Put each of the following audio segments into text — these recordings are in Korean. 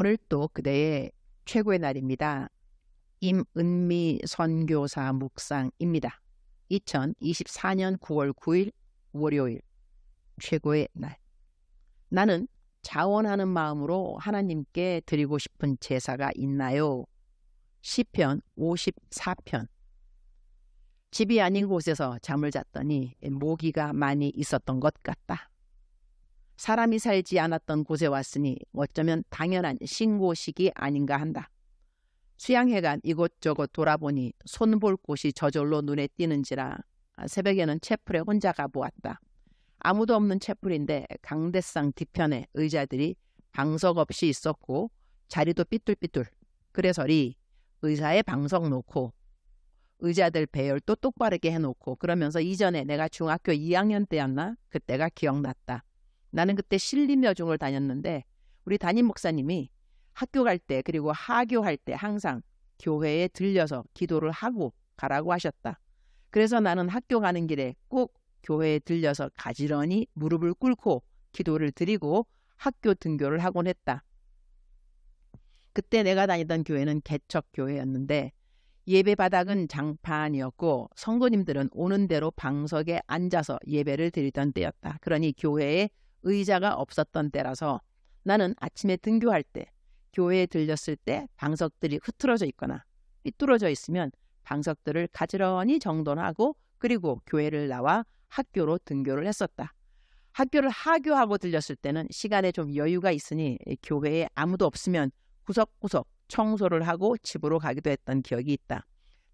오늘 또 그대의 최고의 날입니다. 임은미 선교사 묵상입니다. 2024년 9월 9일 월요일 최고의 날. 나는 자원하는 마음으로 하나님께 드리고 싶은 제사가 있나요? 시편 54편. 집이 아닌 곳에서 잠을 잤더니 모기가 많이 있었던 것 같다. 사람이 살지 않았던 곳에 왔으니 어쩌면 당연한 신고식이 아닌가 한다. 수양해간 이곳저곳 돌아보니 손볼 곳이 저절로 눈에 띄는지라 새벽에는 채플에 혼자 가보았다. 아무도 없는 채플인데 강대상 뒤편에 의자들이 방석 없이 있었고 자리도 삐뚤삐뚤. 그래서리 의사에 방석 놓고 의자들 배열도 똑바르게 해놓고 그러면서 이전에 내가 중학교 2학년 때였나? 그때가 기억났다. 나는 그때 신림여중을 다녔는데 우리 담임 목사님이 학교 갈 때 그리고 하교할 때 항상 교회에 들려서 기도를 하고 가라고 하셨다. 그래서 나는 학교 가는 길에 꼭 교회에 들려서 가지런히 무릎을 꿇고 기도를 드리고 학교 등교를 하곤 했다. 그때 내가 다니던 교회는 개척교회였는데 예배 바닥은 장판이었고 성도님들은 오는 대로 방석에 앉아서 예배를 드리던 때였다. 그러니 교회에 의자가 없었던 때라서 나는 아침에 등교할 때 교회에 들렸을 때 방석들이 흐트러져 있거나 삐뚤어져 있으면 방석들을 가지런히 정돈하고 그리고 교회를 나와 학교로 등교를 했었다. 학교를 하교하고 들렸을 때는 시간에 좀 여유가 있으니 교회에 아무도 없으면 구석구석 청소를 하고 집으로 가기도 했던 기억이 있다.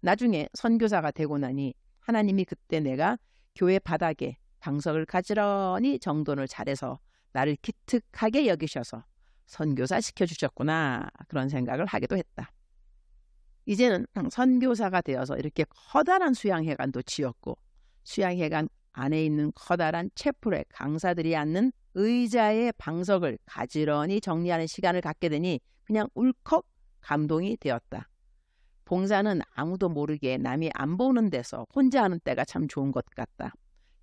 나중에 선교사가 되고 나니 하나님이 그때 내가 교회 바닥에 방석을 가지런히 정돈을 잘해서 나를 기특하게 여기셔서 선교사 시켜주셨구나 그런 생각을 하기도 했다. 이제는 선교사가 되어서 이렇게 커다란 수양회관도 지었고 수양회관 안에 있는 커다란 채플에 강사들이 앉는 의자의 방석을 가지런히 정리하는 시간을 갖게 되니 그냥 울컥 감동이 되었다. 봉사는 아무도 모르게 남이 안 보는 데서 혼자 하는 때가 참 좋은 것 같다.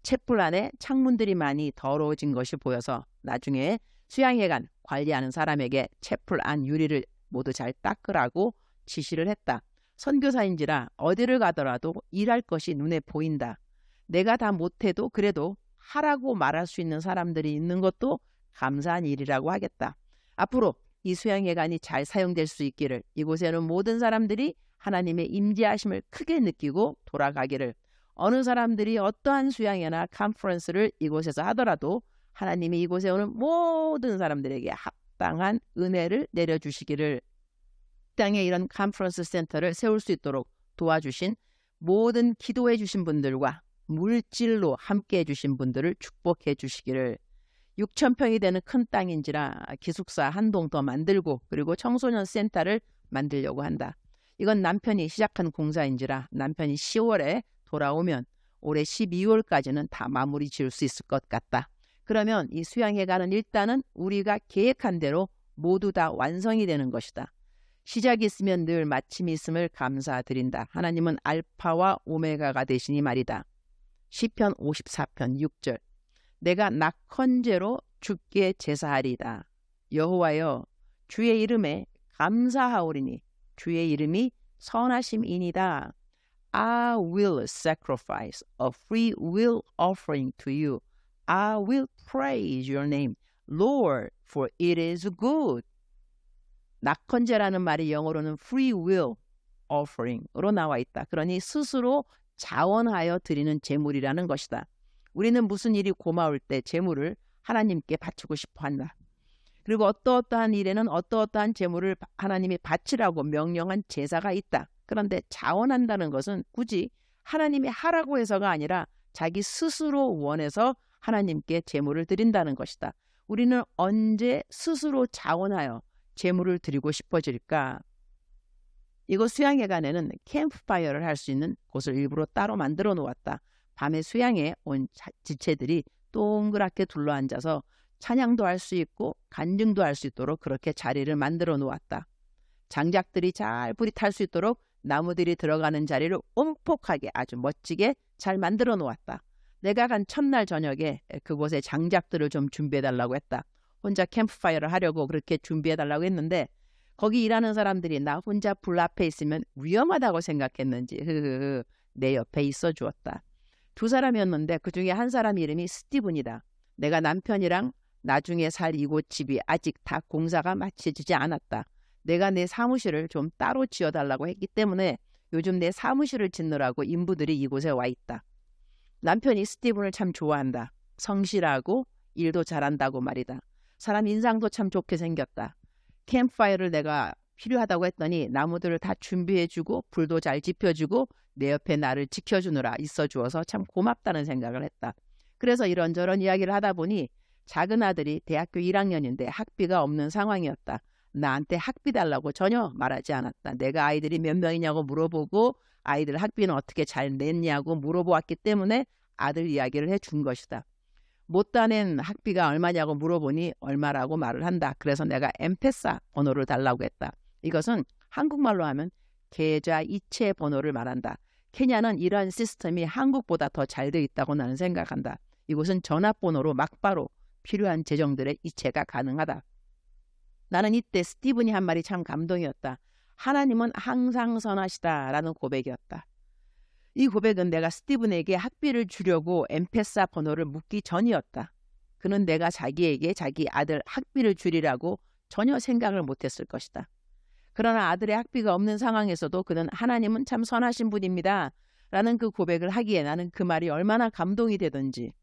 채플 안에 창문들이 많이 더러워진 것이 보여서 나중에 수양회관 관리하는 사람에게 채플 안 유리를 모두 잘 닦으라고 지시를 했다. 선교사인지라 어디를 가더라도 일할 것이 눈에 보인다. 내가 다 못해도 그래도 하라고 말할 수 있는 사람들이 있는 것도 감사한 일이라고 하겠다. 앞으로 이 수양회관이 잘 사용될 수 있기를 이곳에는 모든 사람들이 하나님의 임재하심을 크게 느끼고 돌아가기를 어느 사람들이 어떠한 수양회나 컨퍼런스를 이곳에서 하더라도 하나님이 이곳에 오는 모든 사람들에게 합당한 은혜를 내려주시기를 땅에 이런 컨퍼런스 센터를 세울 수 있도록 도와주신 모든 기도해 주신 분들과 물질로 함께 해 주신 분들을 축복해 주시기를 6천 평이 되는 큰 땅인지라 기숙사 한 동 더 만들고 그리고 청소년 센터를 만들려고 한다. 이건 남편이 시작한 공사인지라 남편이 10월에 돌아오면 올해 12월까지는 다 마무리 지을 수 있을 것 같다. 그러면 이 수양회관은 일단은 우리가 계획한 대로 모두 다 완성이 되는 것이다. 시작이 있으면 늘 마침이 있음을 감사드린다. 하나님은 알파와 오메가가 되시니 말이다. 시편 54편 6절 내가 낙헌제로 주께 제사하리다. 여호와여 주의 이름에 감사하오리니 주의 이름이 선하심이니다. I will sacrifice a free will offering to you. I will praise your name, Lord, for it is good. 낙헌제라는 말이 영어로는 free will offering으로 나와 있다. 그러니 스스로 자원하여 드리는 제물이라는 것이다. 우리는 무슨 일이 고마울 때 제물을 하나님께 바치고 싶어 한다. 그리고 어떠어떠한 일에는 어떠어떠한 제물을 하나님이 바치라고 명령한 제사가 있다. 그런데 자원한다는 것은 굳이 하나님이 하라고 해서가 아니라 자기 스스로 원해서 하나님께 제물을 드린다는 것이다. 우리는 언제 스스로 자원하여 제물을 드리고 싶어질까? 이곳 수양회관에는 캠프파이어를 할 수 있는 곳을 일부러 따로 만들어 놓았다. 밤에 수양에 온 지체들이 동그랗게 둘러앉아서 찬양도 할 수 있고 간증도 할 수 있도록 그렇게 자리를 만들어 놓았다. 장작들이 잘 불이 탈 수 있도록 나무들이 들어가는 자리를 옴폭하게 아주 멋지게 잘 만들어 놓았다. 내가 간 첫날 저녁에 그곳에 장작들을 좀 준비해 달라고 했다. 혼자 캠프파이어를 하려고 그렇게 준비해 달라고 했는데 거기 일하는 사람들이 나 혼자 불 앞에 있으면 위험하다고 생각했는지 흐흐흐 내 옆에 있어 주었다. 두 사람이었는데 그 중에 한 사람 이름이 스티븐이다. 내가 남편이랑 나중에 살 이곳 집이 아직 다 공사가 마쳐지지 않았다. 내가 내 사무실을 좀 따로 지어달라고 했기 때문에 요즘 내 사무실을 짓느라고 인부들이 이곳에 와 있다. 남편이 스티븐을 참 좋아한다. 성실하고 일도 잘한다고 말이다. 사람 인상도 참 좋게 생겼다. 캠프파이어를 내가 필요하다고 했더니 나무들을 다 준비해주고 불도 잘 지펴주고 내 옆에 나를 지켜주느라 있어주어서 참 고맙다는 생각을 했다. 그래서 이런저런 이야기를 하다 보니 작은 아들이 대학교 1학년인데 학비가 없는 상황이었다. 나한테 학비 달라고 전혀 말하지 않았다. 내가 아이들이 몇 명이냐고 물어보고 아이들 학비는 어떻게 잘 냈냐고 물어보았기 때문에 아들 이야기를 해 준 것이다. 못 따낸 학비가 얼마냐고 물어보니 얼마라고 말을 한다. 그래서 내가 엠페사 번호를 달라고 했다. 이것은 한국말로 하면 계좌 이체 번호를 말한다. 케냐는 이러한 시스템이 한국보다 더 잘 돼 있다고 나는 생각한다. 이곳은 전화번호로 막바로 필요한 재정들의 이체가 가능하다. 나는 이때 스티븐이 한 말이 참 감동이었다. 하나님은 항상 선하시다라는 고백이었다. 이 고백은 내가 스티븐에게 학비를 주려고 엠페사 번호를 묻기 전이었다. 그는 내가 자기에게 자기 아들 학비를 주리라고 전혀 생각을 못했을 것이다. 그러나 아들의 학비가 없는 상황에서도 그는 하나님은 참 선하신 분입니다. 라는 그 고백을 하기에 나는 그 말이 얼마나 감동이 되던지.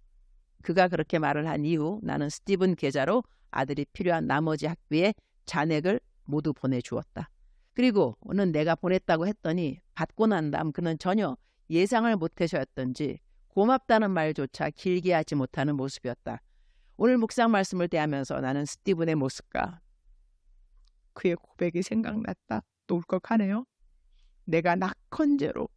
그가 그렇게 말을 한 이후 나는 스티븐 계좌로 아들이 필요한 나머지 학비에 잔액을 모두 보내주었다. 그리고는 내가 보냈다고 했더니 받고 난 다음 그는 전혀 예상을 못하셨던지 고맙다는 말조차 길게 하지 못하는 모습이었다. 오늘 묵상 말씀을 대하면서 나는 스티븐의 모습과 그의 고백이 생각났다. 또 울컥하네요. 내가 낙헌제로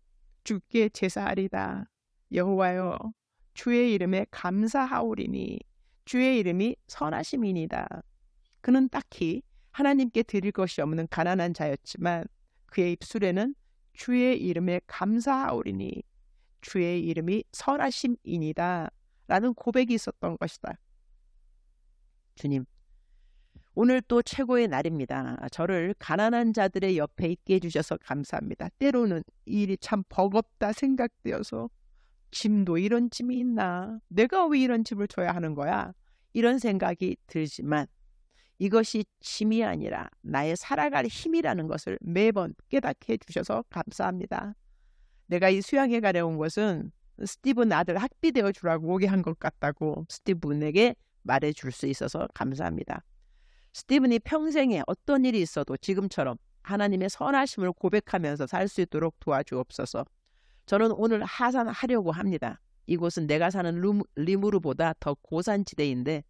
주께 제사하리다. 여호와여 주의 이름에 감사하오리니 주의 이름이 선하심이니다. 그는 딱히 하나님께 드릴 것이 없는 가난한 자였지만 그의 입술에는 주의 이름에 감사하오리니 주의 이름이 선하심이니다. 라는 고백이 있었던 것이다. 주님, 오늘 또 최고의 날입니다. 저를 가난한 자들의 옆에 있게 해주셔서 감사합니다. 때로는 이 일이 참 버겁다 생각되어서 짐도 이런 짐이 있나? 내가 왜 이런 짐을 져야 하는 거야? 이런 생각이 들지만 이것이 짐이 아니라 나의 살아갈 힘이라는 것을 매번 깨닫게 해주셔서 감사합니다. 내가 이 수양회 가래 온 것은 스티븐 아들 학비 되어 주라고 오게 한 것 같다고 스티븐에게 말해 줄 수 있어서 감사합니다. 스티븐이 평생에 어떤 일이 있어도 지금처럼 하나님의 선하심을 고백하면서 살 수 있도록 도와주옵소서. 저는 오늘 하산하려고 합니다. 이곳은 내가 사는 룸, 리무르보다 더 고산지대인데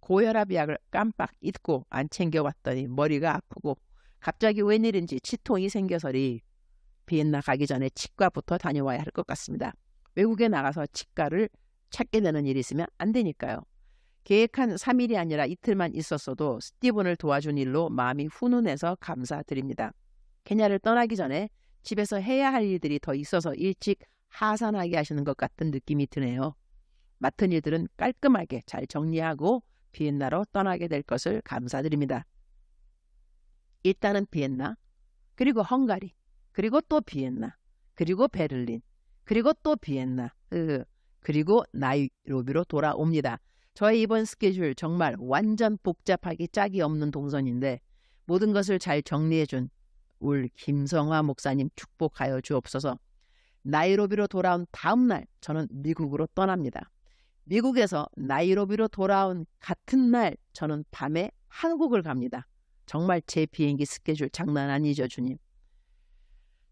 고혈압 약을 깜빡 잊고 안 챙겨왔더니 머리가 아프고 갑자기 웬일인지 치통이 생겨서리 비엔나 가기 전에 치과부터 다녀와야 할 것 같습니다. 외국에 나가서 치과를 찾게 되는 일이 있으면 안 되니까요. 계획한 3일이 아니라 이틀만 있었어도 스티븐을 도와준 일로 마음이 훈훈해서 감사드립니다. 케냐를 떠나기 전에 집에서 해야 할 일들이 더 있어서 일찍 하산하게 하시는 것 같은 느낌이 드네요. 맡은 일들은 깔끔하게 잘 정리하고 비엔나로 떠나게 될 것을 감사드립니다. 일단은 비엔나, 그리고 헝가리, 그리고 또 비엔나, 그리고 베를린, 그리고 또 비엔나, 그리고 나이로비로 돌아옵니다. 저의 이번 스케줄 정말 완전 복잡하기 짝이 없는 동선인데 모든 것을 잘 정리해준 울 김성화 목사님 축복하여 주옵소서. 나이로비로 돌아온 다음 날 저는 미국으로 떠납니다. 미국에서 나이로비로 돌아온 같은 날 저는 밤에 한국을 갑니다. 정말 제 비행기 스케줄 장난 아니죠, 주님.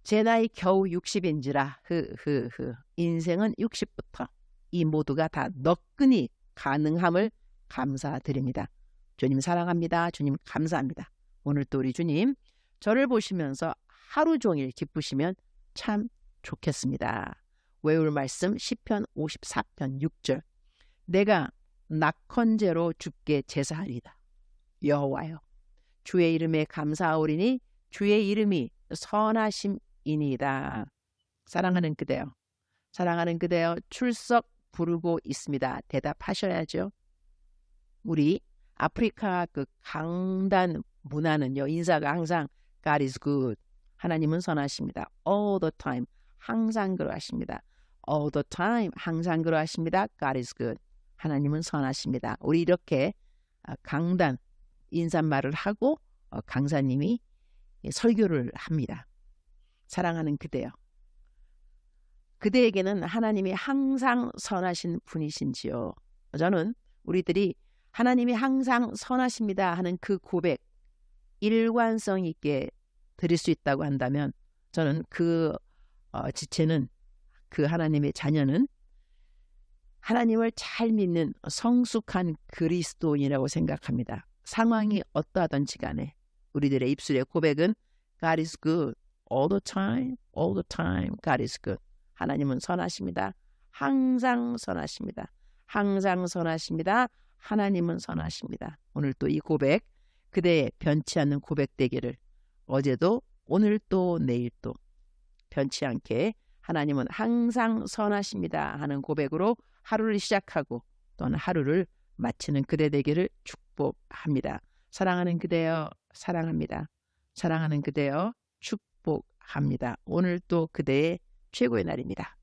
제 나이 겨우 60인지라 흐흐흐 인생은 60부터 이 모두가 다 너끈히 가능함을 감사드립니다. 주님 사랑합니다. 주님 감사합니다. 오늘 또 우리 주님 저를 보시면서 하루 종일 기쁘시면 참 좋겠습니다. 외울 말씀 10편 54편 6절 내가 낙헌제로 죽게 제사하리다. 여호와여 주의 이름에 감사하오리니 주의 이름이 선하심이니이다. 사랑하는 그대여 사랑하는 그대여 출석 부르고 있습니다. 대답하셔야죠. 우리 아프리카 그 강단 문화는요. 인사가 항상 God is good. 하나님은 선하십니다. All the time. 항상 그러하십니다. All the time. 항상 그러하십니다. God is good. 하나님은 선하십니다. 우리 이렇게 아, 강단 인사말을 하고 어, 강사님이 설교를 합니다. 사랑하는 그대요. 그대에게는 하나님이 항상 선하신 분이신지요. 저는 우리들이 하나님이 항상 선하십니다 하는 그 고백 일관성 있게 드릴 수 있다고 한다면 저는 그 어, 지체는 그 하나님의 자녀는 하나님을 잘 믿는 성숙한 그리스도인이라고 생각합니다. 상황이 어떠하든지 간에 우리들의 입술의 고백은 God is good all the time, all the time. God is good. 하나님은 선하십니다. 항상 선하십니다. 항상 선하십니다. 하나님은 선하십니다. 오늘 또 이 고백, 그대의 변치 않는 고백 되기를 어제도 오늘도 내일도 변치 않게 하나님은 항상 선하십니다 하는 고백으로 하루를 시작하고 또는 하루를 마치는 그대 되기를 축복합니다. 사랑하는 그대여 사랑합니다. 사랑하는 그대여 축복합니다. 오늘 또 그대의 최고의 날입니다.